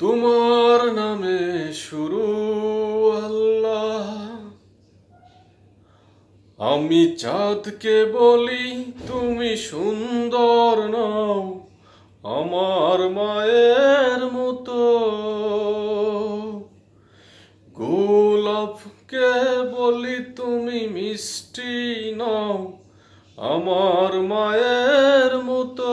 তোমার নামে শুরু আল্লাহ। আমি চাঁদকে বলি, তুমি সুন্দর নও, আমার মায়ের মতো। গোলাপকে বলি, তুমি মিষ্টি নও, আমার মায়ের মতো।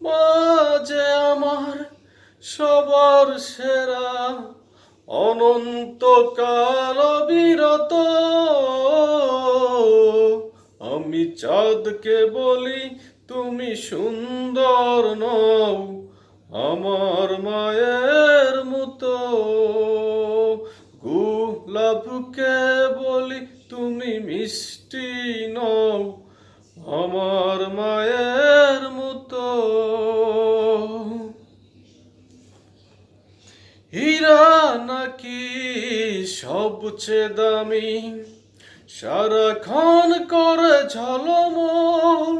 মাঝে আমার সবার সেরা অনন্তকাল বিরত। আমি চাঁদকে বলি, তুমি সুন্দর নও, আমার মায়ের মতো। গোলাপকে বলি, তুমি মিষ্টি নও, আমার মায়ের মতো। হীরা নাকি সবচেয়ে দামি? সারাক্ষণ করে ঝলমল।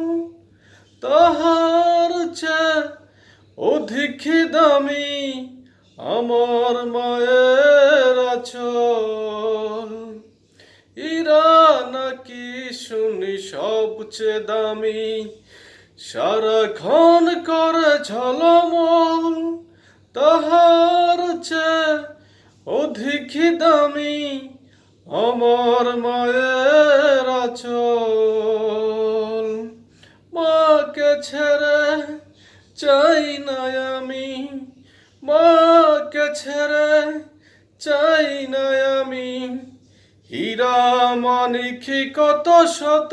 তাহার চেয়ে অধিক দামি আমার মায়ের আচল। ইরা নাকি শুনি সবচেয়ে দামি? সারাক্ষণ করে ঝলমল, তাহার চেয়ে অধিক দামি আমার মায়ের আচল। মাকে ছেড়ে চাই না আমি, মাকে ছেড়ে চাই না আমি। হীরা মানিকি কত শত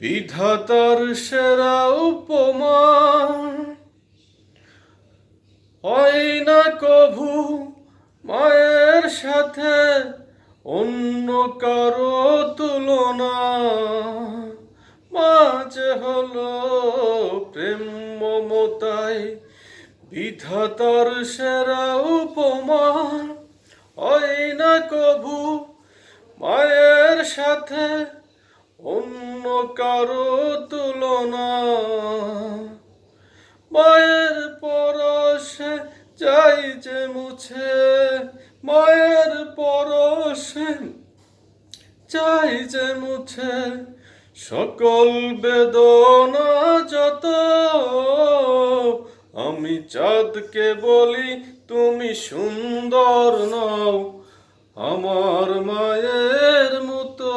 বিধাতার সেরা উপমা। হয় না কভু মায়ের সাথে অন্য কারও তুলনা। মাঝে হলো প্রেম মমতাই বিধাতার সেরা উপমা। হয় না কভু মায়ের সাথে অন্য কারও তুলনা। মায়ের পরশে যাই যে মুছে, মায়ের পরশে চাই যে মুছে। সকল বেদনা যত, আমি চাঁদকে বলি তুমি সুন্দর নও। আমার মায়ের মতো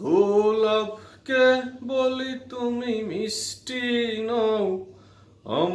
গোলাপকে বলি তুমি মিষ্টি নও